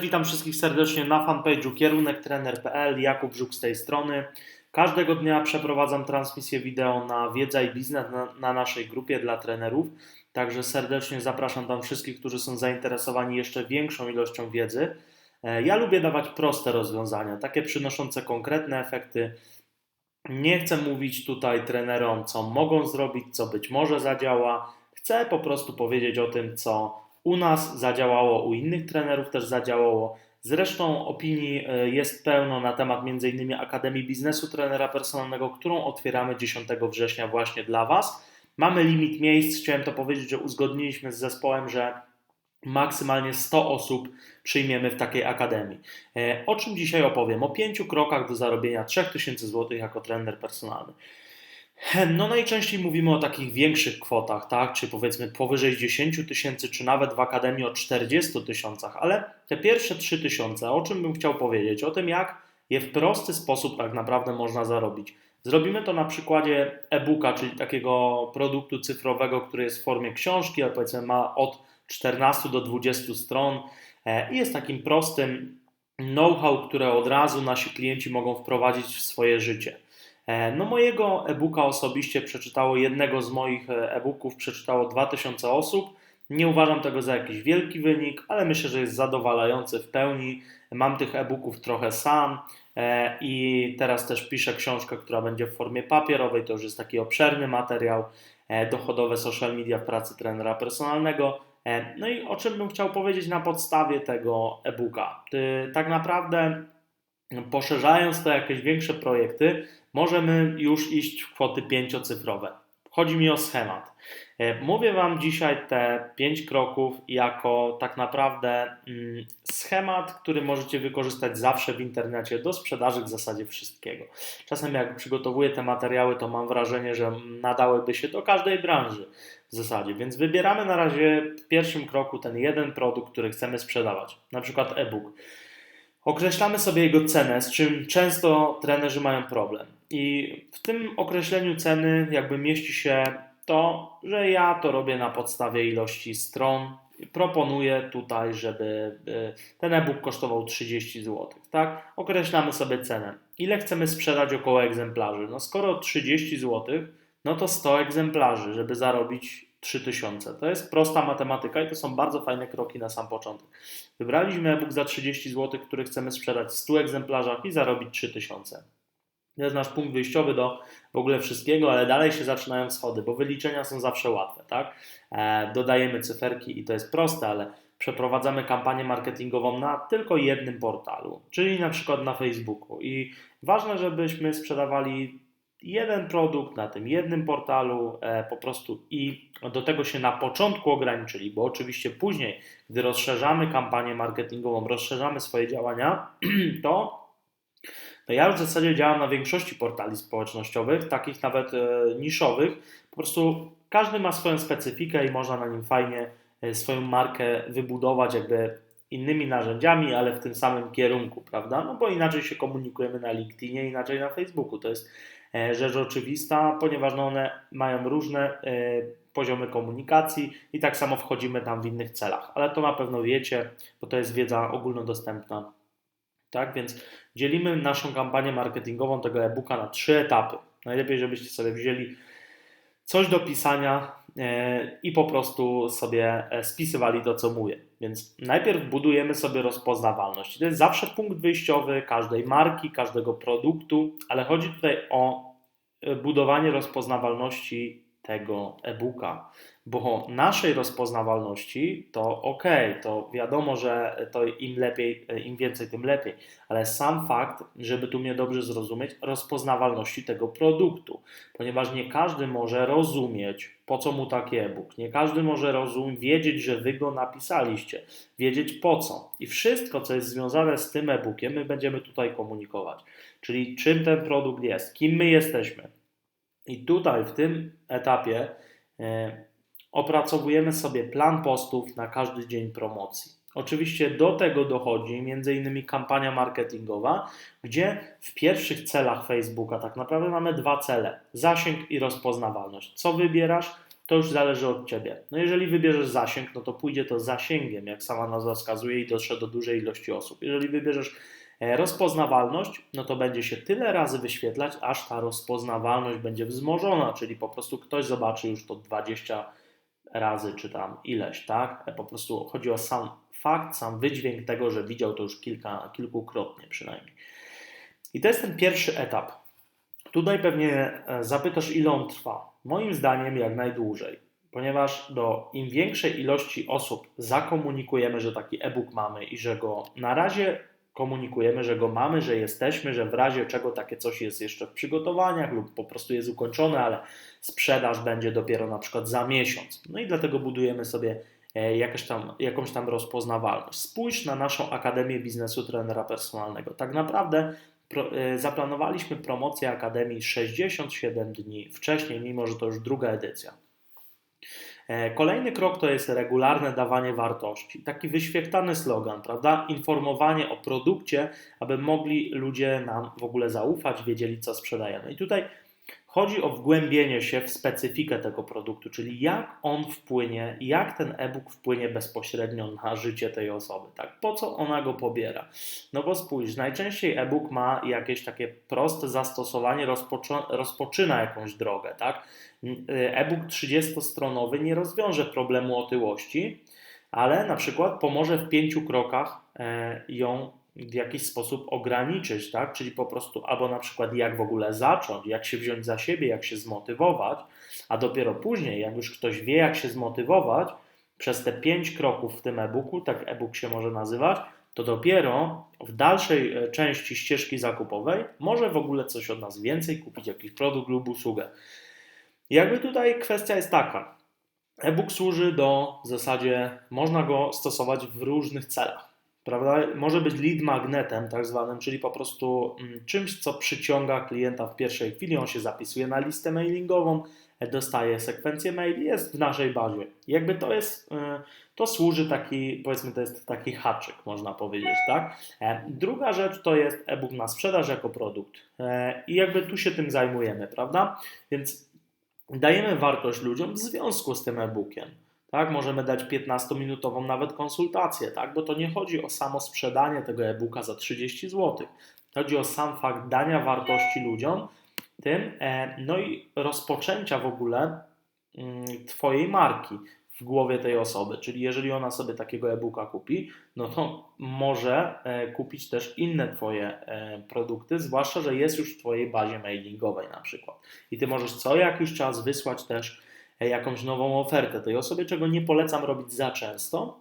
Witam wszystkich serdecznie na fanpage'u kierunektrener.pl. Jakub Żuk z tej strony. Każdego dnia przeprowadzam transmisję wideo na Wiedza i Biznes na, na naszej grupie dla trenerów. Także serdecznie zapraszam tam wszystkich, którzy są zainteresowani jeszcze większą ilością wiedzy. E, Ja lubię dawać proste rozwiązania, takie przynoszące konkretne efekty. Nie chcę mówić tutaj trenerom, co mogą zrobić, co być może zadziała. Chcę po prostu powiedzieć o tym, co u nas zadziałało, u innych trenerów też zadziałało. Zresztą opinii e, jest pełno na temat m.in. Akademii Biznesu Trenera Personalnego, którą otwieramy 10 września właśnie dla Was. Mamy limit miejsc. Chciałem to powiedzieć, że uzgodniliśmy z zespołem, że maksymalnie 100 osób przyjmiemy w takiej akademii. E, O czym dzisiaj opowiem? O pięciu krokach do zarobienia 3000 zł jako trener personalny. No najczęściej mówimy o takich większych kwotach, tak? Czy powiedzmy powyżej 10 tysięcy, czy nawet w Akademii o 40 tysiącach, ale te pierwsze 3 tysiące, o czym bym chciał powiedzieć? O tym, jak je w prosty sposób tak naprawdę można zarobić. Zrobimy to na przykładzie e-booka, czyli takiego produktu cyfrowego, który jest w formie książki, ale powiedzmy ma od 14 do 20 stron e, i jest takim prostym know-how, które od razu nasi klienci mogą wprowadzić w swoje życie. E, No mojego e-booka osobiście przeczytało, jednego z moich e, e-booków przeczytało 2000 osób. Nie uważam tego za jakiś wielki wynik, ale myślę, że jest zadowalający w pełni. Mam tych e-booków trochę sam e, i teraz też piszę książkę, która będzie w formie papierowej. To już jest taki obszerny materiał. Dochodowe social media w pracy trenera personalnego. No i o czym bym chciał powiedzieć na podstawie tego e-booka. Tak naprawdę poszerzając to jakieś większe projekty, możemy już iść w kwoty pięciocyfrowe. Chodzi mi o schemat. E, Mówię Wam dzisiaj te pięć kroków jako tak naprawdę mm, schemat, który możecie wykorzystać zawsze w internecie do sprzedaży w zasadzie wszystkiego. Czasem jak przygotowuję te materiały, to mam wrażenie, że nadałyby się do każdej branży w zasadzie. Więc wybieramy na razie w pierwszym kroku ten jeden produkt, który chcemy sprzedawać, na przykład e-book. Określamy sobie jego cenę, z czym często trenerzy mają problem. I w tym określeniu ceny jakby mieści się to, że ja to robię na podstawie ilości stron. Proponuję tutaj, żeby y, ten e-book kosztował 30 zł. Tak? Określamy sobie cenę. Ile chcemy sprzedać około egzemplarzy? No skoro 30 zł, no to 100 egzemplarzy, żeby zarobić 3000. To jest prosta matematyka i to są bardzo fajne kroki na sam początek. Wybraliśmy e-book za 30 zł, który chcemy sprzedać w 100 egzemplarzach i zarobić 3000. To jest nasz punkt wyjściowy do w ogóle wszystkiego, ale dalej się zaczynają schody, bo wyliczenia są zawsze łatwe, tak? E, dodajemy cyferki i to jest proste, ale przeprowadzamy kampanię marketingową na tylko jednym portalu, czyli na przykład na Facebooku. I ważne, żebyśmy sprzedawali jeden produkt na tym jednym portalu e, po prostu i do tego się na początku ograniczyli, bo oczywiście później, gdy rozszerzamy kampanię marketingową, rozszerzamy swoje działania, to ja już w zasadzie działam na większości portali społecznościowych, takich nawet e, niszowych. Po prostu każdy ma swoją specyfikę i można na nim fajnie e, swoją markę wybudować jakby innymi narzędziami, ale w tym samym kierunku, prawda? No bo inaczej się komunikujemy na LinkedInie, inaczej na Facebooku. To jest rzecz oczywista, ponieważ no one mają różne e, poziomy komunikacji i tak samo wchodzimy tam w innych celach. Ale to na pewno wiecie, bo to jest wiedza ogólnodostępna. Tak, więc dzielimy naszą kampanię marketingową tego e-booka na trzy etapy. Najlepiej, żebyście sobie wzięli coś do pisania e, i po prostu sobie e, spisywali to, co mówię. Więc najpierw budujemy sobie rozpoznawalność. To jest zawsze punkt wyjściowy każdej marki, każdego produktu, ale chodzi tutaj o e, budowanie rozpoznawalności tego e-booka, bo naszej rozpoznawalności to ok, to wiadomo, że to im lepiej, im więcej, tym lepiej, ale sam fakt, żeby tu mnie dobrze zrozumieć, rozpoznawalności tego produktu, ponieważ nie każdy może rozumieć, po co mu taki e-book, nie każdy może rozumieć, wiedzieć, że wy go napisaliście, wiedzieć po co. I wszystko, co jest związane z tym e-bookiem, my będziemy tutaj komunikować, czyli czym ten produkt jest, kim my jesteśmy. I tutaj w tym etapie e, opracowujemy sobie plan postów na każdy dzień promocji. Oczywiście do tego dochodzi m.in. kampania marketingowa, gdzie w pierwszych celach Facebooka tak naprawdę mamy dwa cele: zasięg i rozpoznawalność. Co wybierasz, to już zależy od Ciebie. No jeżeli wybierzesz zasięg, no to pójdzie to zasięgiem, jak sama nazwa wskazuje i dotrze do dużej ilości osób. Jeżeli wybierzesz e, rozpoznawalność, no to będzie się tyle razy wyświetlać, aż ta rozpoznawalność będzie wzmożona, czyli po prostu ktoś zobaczy już to 20 razy, czy tam ileś, tak? E, po prostu chodzi o sam fakt, sam wydźwięk tego, że widział to już kilka, kilkukrotnie przynajmniej. I to jest ten pierwszy etap. Tutaj pewnie e, zapytasz, ile on trwa. Moim zdaniem jak najdłużej, ponieważ do im większej ilości osób zakomunikujemy, że taki e-book mamy i że go na razie komunikujemy, że go mamy, że jesteśmy, że w razie czego takie coś jest jeszcze w przygotowaniach lub po prostu jest ukończone, ale sprzedaż będzie dopiero na przykład za miesiąc. No i dlatego budujemy sobie e, jakąś tam, jakąś tam rozpoznawalność. Spójrz na naszą Akademię Biznesu Trenera Personalnego. Tak naprawdę pro, e, zaplanowaliśmy promocję Akademii 67 dni wcześniej, mimo że to już druga edycja. E, kolejny krok to jest regularne dawanie wartości. Taki wyświetlany slogan, prawda? Informowanie o produkcie, aby mogli ludzie nam w ogóle zaufać, wiedzieli co sprzedajemy. I tutaj Chodzi o wgłębienie się w specyfikę tego produktu, czyli jak on wpłynie, jak ten e-book wpłynie bezpośrednio na życie tej osoby, tak? Po co ona go pobiera? No bo spójrz, najczęściej e-book ma jakieś takie proste zastosowanie, rozpoczy rozpoczyna jakąś drogę, tak? E-book 30-stronowy nie rozwiąże problemu otyłości, ale na przykład pomoże w pięciu krokach e, ją w jakiś sposób ograniczyć, tak? Czyli po prostu albo na przykład jak w ogóle zacząć, jak się wziąć za siebie, jak się zmotywować, a dopiero później, jak już ktoś wie, jak się zmotywować, przez te pięć kroków w tym e-booku, tak e-book się może nazywać, to dopiero w dalszej e, części ścieżki zakupowej może w ogóle coś od nas więcej kupić, jakiś produkt lub usługę. jakby tutaj kwestia jest taka. E-book służy do w zasadzie, można go stosować w różnych celach prawda? Może być lead magnetem, tak zwanym, czyli po prostu mm, czymś, co przyciąga klienta w pierwszej chwili. On się zapisuje na listę mailingową, dostaje sekwencję maili, jest w naszej bazie. Jakby to jest, y, to służy taki, powiedzmy, to jest taki haczyk, można powiedzieć, tak? E, druga rzecz to jest e-book na sprzedaż jako produkt e, i jakby tu się tym zajmujemy, prawda? Więc dajemy wartość ludziom w związku z tym e-bookiem. Tak, możemy dać 15-minutową nawet konsultację, tak, bo to nie chodzi o samo sprzedanie tego e-booka za 30 zł. Chodzi o sam fakt dania wartości ludziom, tym, e, no i rozpoczęcia w ogóle mm, Twojej marki w głowie tej osoby. Czyli jeżeli ona sobie takiego e-booka kupi, no to może e, kupić też inne Twoje e, produkty, zwłaszcza, że jest już w Twojej bazie mailingowej na przykład. I Ty możesz co jakiś czas wysłać też jakąś nową ofertę tej osobie, czego nie polecam robić za często.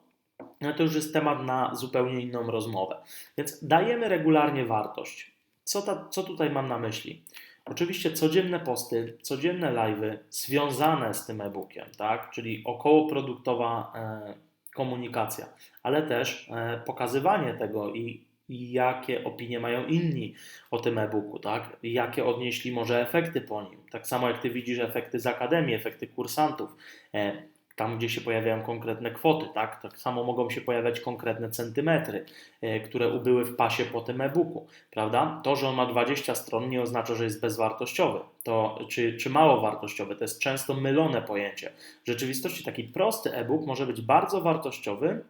No to już jest temat na zupełnie inną rozmowę. Więc dajemy regularnie wartość. Co, ta, co tutaj mam na myśli? Oczywiście codzienne posty, codzienne live'y związane z tym e-bookiem, tak? czyli okołoproduktowa e, komunikacja, ale też e, pokazywanie tego i jakie opinie mają inni o tym e-booku, tak? Jakie odnieśli może efekty po nim. Tak samo jak ty widzisz efekty z akademii, efekty kursantów, e, tam gdzie się pojawiają konkretne kwoty, tak? Tak samo mogą się pojawiać konkretne centymetry, e, które ubyły w pasie po tym e-booku, prawda? To, że on ma 20 stron nie oznacza, że jest bezwartościowy, to, czy, czy mało wartościowy. To jest często mylone pojęcie. W rzeczywistości taki prosty e-book może być bardzo wartościowy,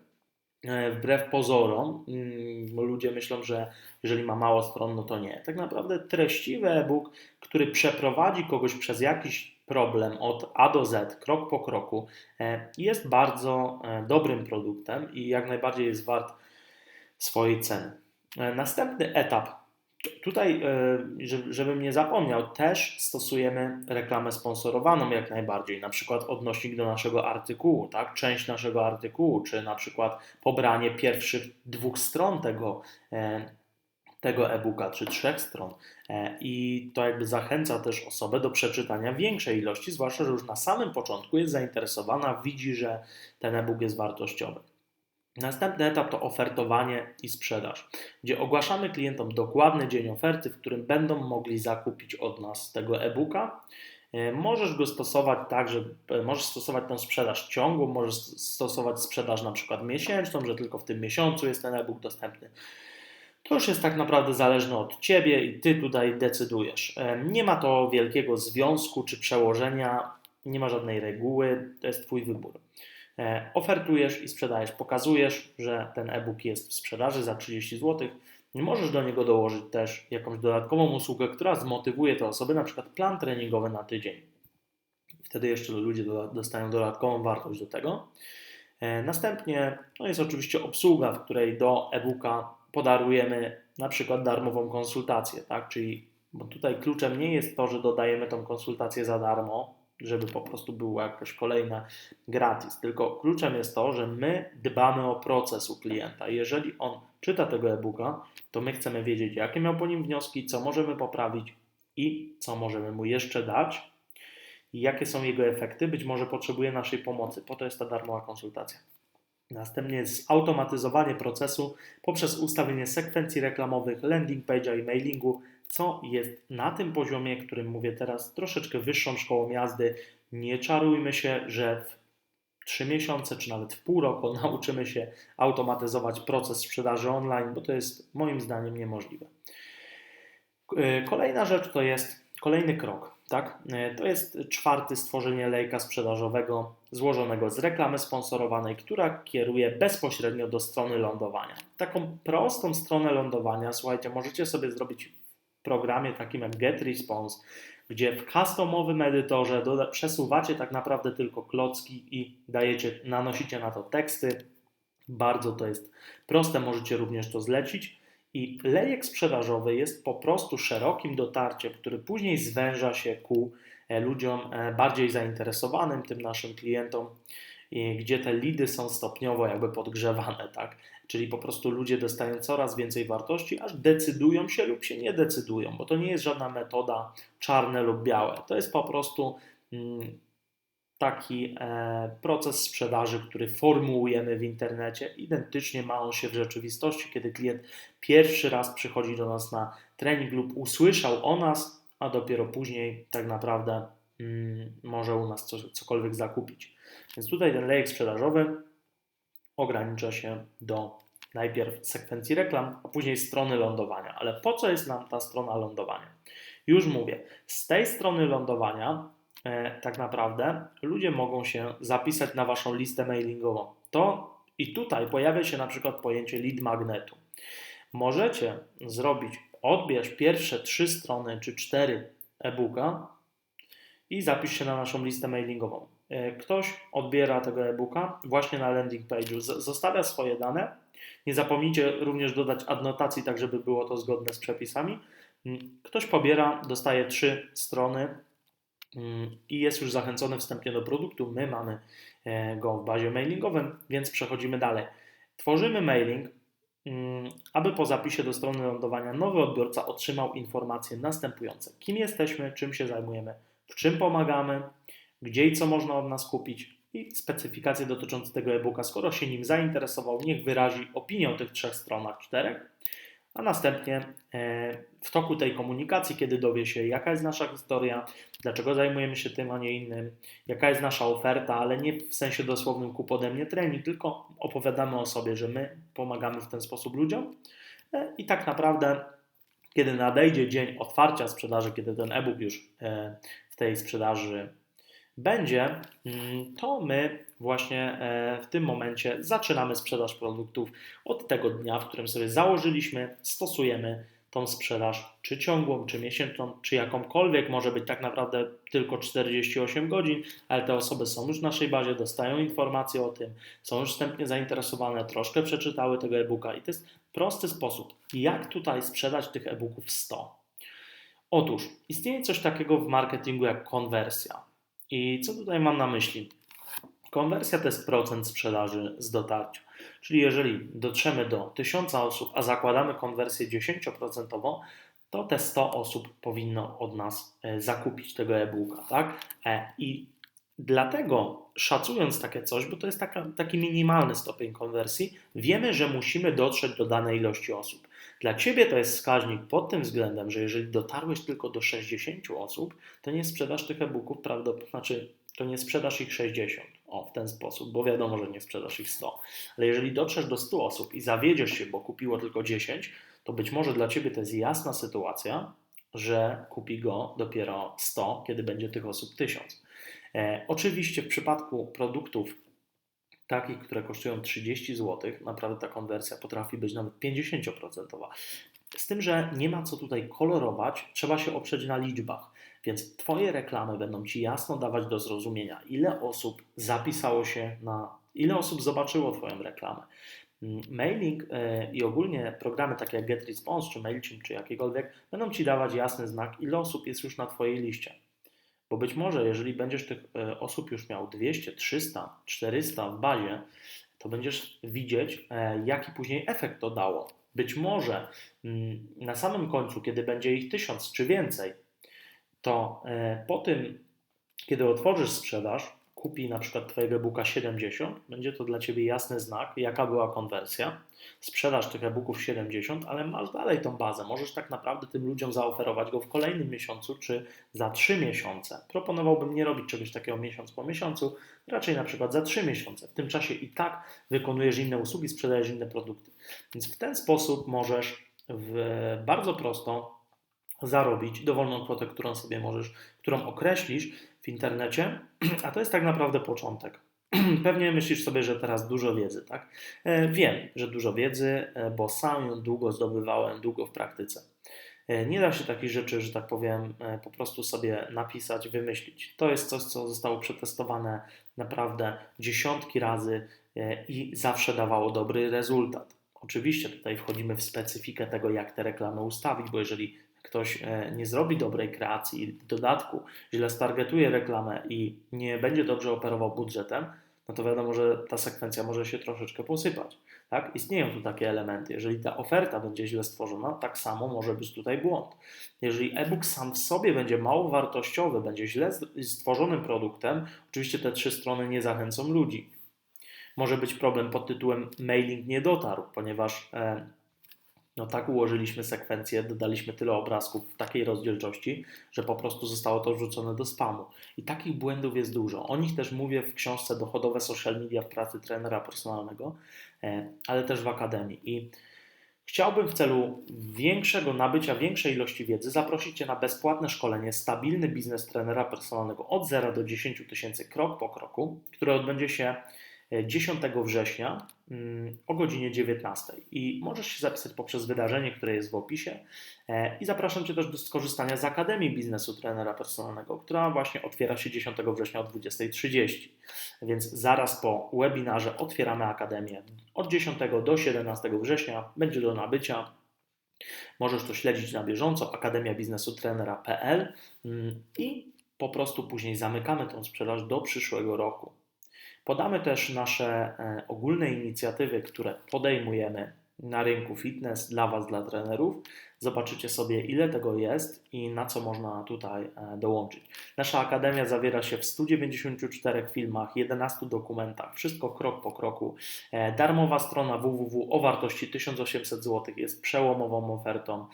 wbrew pozorom, mm, ludzie myślą, że jeżeli ma mało stron, no to nie. Tak naprawdę treściwy e-book, który przeprowadzi kogoś przez jakiś problem od A do Z, krok po kroku, e, jest bardzo e, dobrym produktem i jak najbardziej jest wart swojej ceny. Następny etap Tutaj, e, żebym nie zapomniał, też stosujemy reklamę sponsorowaną jak najbardziej, na przykład odnośnik do naszego artykułu, tak? część naszego artykułu, czy na przykład pobranie pierwszych dwóch stron tego, e, tego e-booka, czy trzech stron. E, I to jakby zachęca też osobę do przeczytania większej ilości, zwłaszcza, że już na samym początku jest zainteresowana, widzi, że ten e-book jest wartościowy. Następny etap to ofertowanie i sprzedaż, gdzie ogłaszamy klientom dokładny dzień oferty, w którym będą mogli zakupić od nas tego e-booka. E, możesz go stosować tak, że e, możesz stosować tę sprzedaż ciągłą, możesz stosować sprzedaż na przykład miesięczną, że tylko w tym miesiącu jest ten e-book dostępny. To już jest tak naprawdę zależne od Ciebie i Ty tutaj decydujesz. E, nie ma to wielkiego związku czy przełożenia nie ma żadnej reguły, to jest Twój wybór. E, ofertujesz i sprzedajesz, pokazujesz, że ten e-book jest w sprzedaży za 30 zł. Możesz do niego dołożyć też jakąś dodatkową usługę, która zmotywuje te osoby, na przykład plan treningowy na tydzień. Wtedy jeszcze ludzie dostają dodatkową wartość do tego. E, następnie no jest oczywiście obsługa, w której do e-booka podarujemy na przykład darmową konsultację, tak? Czyli bo tutaj kluczem nie jest to, że dodajemy tą konsultację za darmo, żeby po prostu była jakaś kolejna gratis, tylko kluczem jest to, że my dbamy o proces u klienta. Jeżeli on czyta tego e-booka, to my chcemy wiedzieć, jakie miał po nim wnioski, co możemy poprawić i co możemy mu jeszcze dać, i jakie są jego efekty. Być może potrzebuje naszej pomocy, po to jest ta darmowa konsultacja. Następnie zautomatyzowanie procesu poprzez ustawienie sekwencji reklamowych, landing page'a i mailingu, co jest na tym poziomie, którym mówię teraz, troszeczkę wyższą szkołą jazdy. Nie czarujmy się, że w 3 miesiące czy nawet w pół roku nauczymy się automatyzować proces sprzedaży online, bo to jest moim zdaniem niemożliwe. Kolejna rzecz to jest kolejny krok. Tak? To jest czwarty stworzenie lejka sprzedażowego złożonego z reklamy sponsorowanej, która kieruje bezpośrednio do strony lądowania. Taką prostą stronę lądowania, słuchajcie, możecie sobie zrobić programie takim jak GetResponse, gdzie w customowym edytorze przesuwacie tak naprawdę tylko klocki i dajecie, nanosicie na to teksty. Bardzo to jest proste, możecie również to zlecić. I lejek sprzedażowy jest po prostu szerokim dotarciem, który później zwęża się ku e, ludziom e, bardziej zainteresowanym, tym naszym klientom, gdzie te lidy są stopniowo jakby podgrzewane, tak? Czyli po prostu ludzie dostają coraz więcej wartości, aż decydują się lub się nie decydują, bo to nie jest żadna metoda czarne lub białe. To jest po prostu mm, taki e, proces sprzedaży, który formułujemy w internecie. Identycznie ma on się w rzeczywistości, kiedy klient pierwszy raz przychodzi do nas na trening lub usłyszał o nas, a dopiero później tak naprawdę mm, może u nas cokolwiek zakupić. Więc tutaj ten lejek sprzedażowy ogranicza się do najpierw sekwencji reklam, a później strony lądowania. Ale po co jest nam ta strona lądowania? Już mówię, z tej strony lądowania e, tak naprawdę ludzie mogą się zapisać na Waszą listę mailingową. To i tutaj pojawia się na przykład pojęcie lead magnetu. Możecie zrobić, odbierz pierwsze trzy strony czy cztery e-booka i zapisz się na naszą listę mailingową. E, ktoś odbiera tego e-booka właśnie na landing page'u, zostawia swoje dane. Nie zapomnijcie również dodać adnotacji, tak żeby było to zgodne z przepisami. Mm, ktoś pobiera, dostaje trzy strony mm, i jest już zachęcony wstępnie do produktu. My mamy e, go w bazie mailingowym, więc przechodzimy dalej. Tworzymy mailing, mm, aby po zapisie do strony lądowania nowy odbiorca otrzymał informacje następujące: kim jesteśmy, czym się zajmujemy, w czym pomagamy, gdzie i co można od nas kupić i specyfikacje dotyczące tego e-booka. Skoro się nim zainteresował, niech wyrazi opinię o tych trzech stronach, czterech, a następnie e, w toku tej komunikacji, kiedy dowie się, jaka jest nasza historia, dlaczego zajmujemy się tym, a nie innym, jaka jest nasza oferta, ale nie w sensie dosłownym kup ode mnie trening, tylko opowiadamy o sobie, że my pomagamy w ten sposób ludziom e, i tak naprawdę kiedy nadejdzie dzień otwarcia sprzedaży, kiedy ten e-book już e, tej sprzedaży będzie, mm, to my właśnie e, w tym momencie zaczynamy sprzedaż produktów od tego dnia, w którym sobie założyliśmy, stosujemy tą sprzedaż, czy ciągłą, czy miesięczną, czy jakąkolwiek, może być tak naprawdę tylko 48 godzin, ale te osoby są już w naszej bazie, dostają informacje o tym, są już wstępnie zainteresowane, troszkę przeczytały tego e-booka i to jest prosty sposób, jak tutaj sprzedać tych e-booków 100. Otóż istnieje coś takiego w marketingu jak konwersja. I co tutaj mam na myśli? Konwersja to jest procent sprzedaży z dotarcia. Czyli jeżeli dotrzemy do 1000 osób, a zakładamy konwersję 10%, to te 100 osób powinno od nas e, zakupić tego e-booka. Tak? E, I dlatego szacując takie coś, bo to jest taka, taki minimalny stopień konwersji, wiemy, że musimy dotrzeć do danej ilości osób. Dla Ciebie to jest wskaźnik pod tym względem, że jeżeli dotarłeś tylko do 60 osób, to nie sprzedasz tych e-booków, prawdopodobnie, znaczy to nie sprzedasz ich 60. O, w ten sposób, bo wiadomo, że nie sprzedasz ich 100. Ale jeżeli dotrzesz do 100 osób i zawiedziesz się, bo kupiło tylko 10, to być może dla Ciebie to jest jasna sytuacja, że kupi go dopiero 100, kiedy będzie tych osób 1000. E, oczywiście w przypadku produktów takich, które kosztują 30 zł, naprawdę ta konwersja potrafi być nawet 50%. Z tym, że nie ma co tutaj kolorować, trzeba się oprzeć na liczbach. Więc Twoje reklamy będą Ci jasno dawać do zrozumienia, ile osób zapisało się na, ile osób zobaczyło Twoją reklamę. Mm, mailing e, i ogólnie programy takie jak GetResponse, czy MailChimp, czy jakiekolwiek, będą Ci dawać jasny znak, ile osób jest już na Twojej liście. Bo być może, jeżeli będziesz tych e, osób już miał 200, 300, 400 w bazie, to będziesz widzieć, e, jaki później efekt to dało. Być może mm, na samym końcu, kiedy będzie ich 1000 czy więcej, to e, po tym, kiedy otworzysz sprzedaż, kupi na przykład Twojego e-booka 70, będzie to dla Ciebie jasny znak, jaka była konwersja. Sprzedaż tych e-booków 70, ale masz dalej tą bazę. Możesz tak naprawdę tym ludziom zaoferować go w kolejnym miesiącu czy za 3 miesiące. Proponowałbym nie robić czegoś takiego miesiąc po miesiącu, raczej na przykład za 3 miesiące. W tym czasie i tak wykonujesz inne usługi, sprzedajesz inne produkty. Więc w ten sposób możesz w bardzo prosto zarobić dowolną kwotę, którą sobie możesz, którą określisz internecie, a to jest tak naprawdę początek. Pewnie myślisz sobie, że teraz dużo wiedzy, tak? E, wiem, że dużo wiedzy, e, bo sam ją długo zdobywałem, długo w praktyce. E, nie da się takich rzeczy, że tak powiem, po prostu sobie napisać, wymyślić. To jest coś, co zostało przetestowane naprawdę dziesiątki razy i zawsze dawało dobry rezultat. Oczywiście tutaj wchodzimy w specyfikę tego, jak te reklamy ustawić, bo jeżeli ktoś e, nie zrobi dobrej kreacji w dodatku źle stargetuje reklamę i nie będzie dobrze operował budżetem, no to wiadomo, że ta sekwencja może się troszeczkę posypać. Tak? Istnieją tu takie elementy. Jeżeli ta oferta będzie źle stworzona, tak samo może być tutaj błąd. Jeżeli e-book sam w sobie będzie mało wartościowy, będzie źle stworzonym produktem, oczywiście te trzy strony nie zachęcą ludzi. Może być problem pod tytułem mailing nie dotarł, ponieważ e, no tak ułożyliśmy sekwencję, dodaliśmy tyle obrazków w takiej rozdzielczości, że po prostu zostało to wrzucone do spamu. I takich błędów jest dużo. O nich też mówię w książce Dochodowe social media w pracy trenera personalnego, e, ale też w akademii. I Chciałbym w celu większego nabycia większej ilości wiedzy zaprosić Cię na bezpłatne szkolenie Stabilny biznes trenera personalnego od 0 do 10 tysięcy krok po kroku, które odbędzie się 10 września mm, o godzinie 19. I możesz się zapisać poprzez wydarzenie, które jest w opisie. E, I zapraszam Cię też do skorzystania z Akademii Biznesu Trenera Personalnego, która właśnie otwiera się 10 września o 20.30. Więc zaraz po webinarze otwieramy Akademię. Od 10 do 17 września będzie do nabycia. Możesz to śledzić na bieżąco, Akademia Biznesu Trenera.pl mm, i po prostu później zamykamy tą sprzedaż do przyszłego roku. Podamy też nasze e, ogólne inicjatywy, które podejmujemy na rynku fitness dla Was, dla trenerów. Zobaczycie sobie, ile tego jest i na co można tutaj e, dołączyć. Nasza akademia zawiera się w 194 filmach, 11 dokumentach, wszystko krok po kroku. E, darmowa strona www o wartości 1800 zł jest przełomową ofertą.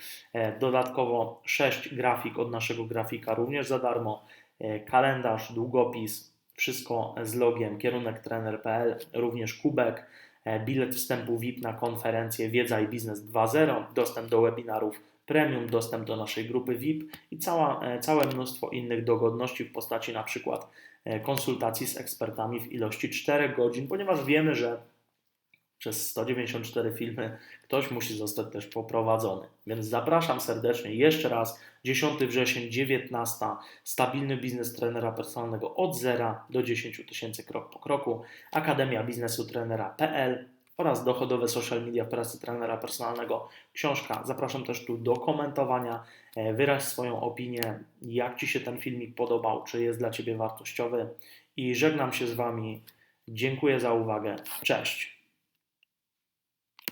Dodatkowo 6 grafik od naszego grafika również za darmo. Kalendarz, długopis, wszystko z logiem. Kierunektrener.pl, również kubek, e, bilet wstępu VIP na konferencję Wiedza i Biznes 2.0, dostęp do webinarów premium, dostęp do naszej grupy VIP i cała, e, całe mnóstwo innych dogodności w postaci na przykład e, konsultacji z ekspertami w ilości 4 godzin, ponieważ wiemy, że przez 194 filmy ktoś musi zostać też poprowadzony. Więc zapraszam serdecznie jeszcze raz. 10 wrzesień, 19. Stabilny biznes trenera personalnego od 0 do 10 tysięcy krok po kroku. Akademia Biznesu Trenera.pl oraz dochodowe social media pracy trenera personalnego. Książka. Zapraszam też tu do komentowania. E, wyraź swoją opinię, jak Ci się ten filmik podobał, czy jest dla Ciebie wartościowy. I żegnam się z Wami. Dziękuję za uwagę. Cześć.